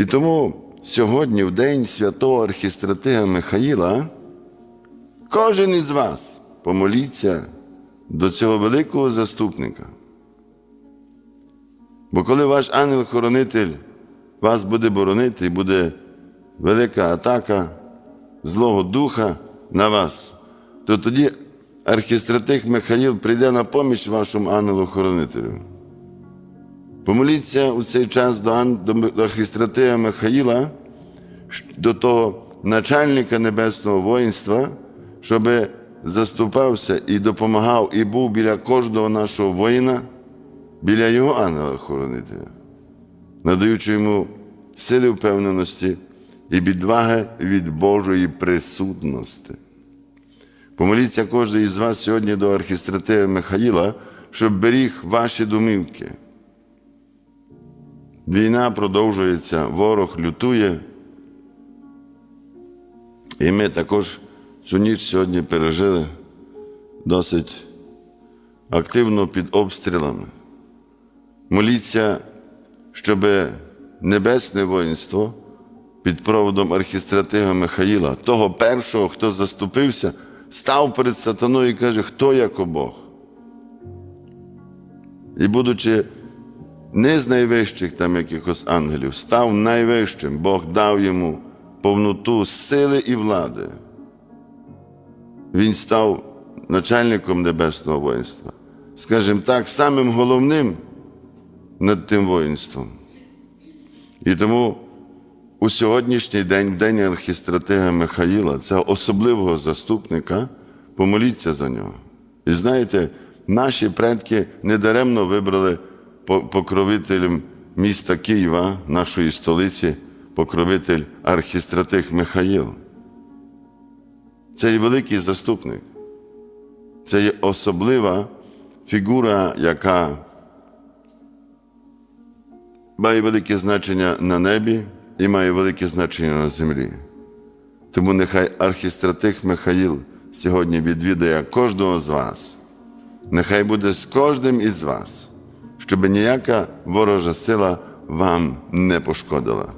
І тому сьогодні, в день святого архістратига Михаїла, кожен із вас помоліться до цього великого заступника. Бо коли ваш ангел-хоронитель вас буде боронити, і буде велика атака Злого Духа на вас, то тоді архістратих Михаїл прийде на поміч вашому ангелу-хоронителю. Помоліться у цей час до, ан- Михаїла, до того начальника небесного воїнства, щоб заступався і допомагав, і був біля кожного нашого воїна, біля його ангела-хоронителя, надаючи йому сили впевненості і відваги від Божої присутності. Помоліться кожен із вас сьогодні до архістратига Михаїла, щоб беріг ваші домівки. Війна продовжується, ворог лютує. І ми також цю ніч сьогодні пережили досить активно під обстрілами. Моліться, щоб небесне воїнство під проводом архістратига Михаїла, того першого, хто заступився, став перед сатаною і каже, хто як Бог. І будучи не з найвищих там якихось ангелів, став найвищим, Бог дав йому повноту сили і влади. Він став начальником небесного воїнства, скажімо так, самим головним над тим воїнством. І тому у сьогоднішній день, в день архістратига Михаїла, цього особливого заступника, помоліться за нього. І знаєте, наші предки недаремно вибрали покровителем міста Києва, нашої столиці, покровитель архістратиг Михаїл. Це є великий заступник. Це є особлива фігура, яка має велике значення на небі і має велике значення на землі. Тому нехай архістратиг Михаїл сьогодні відвідає кожного з вас. Нехай буде з кожним із вас, щоб ніяка ворожа сила вам не пошкодила.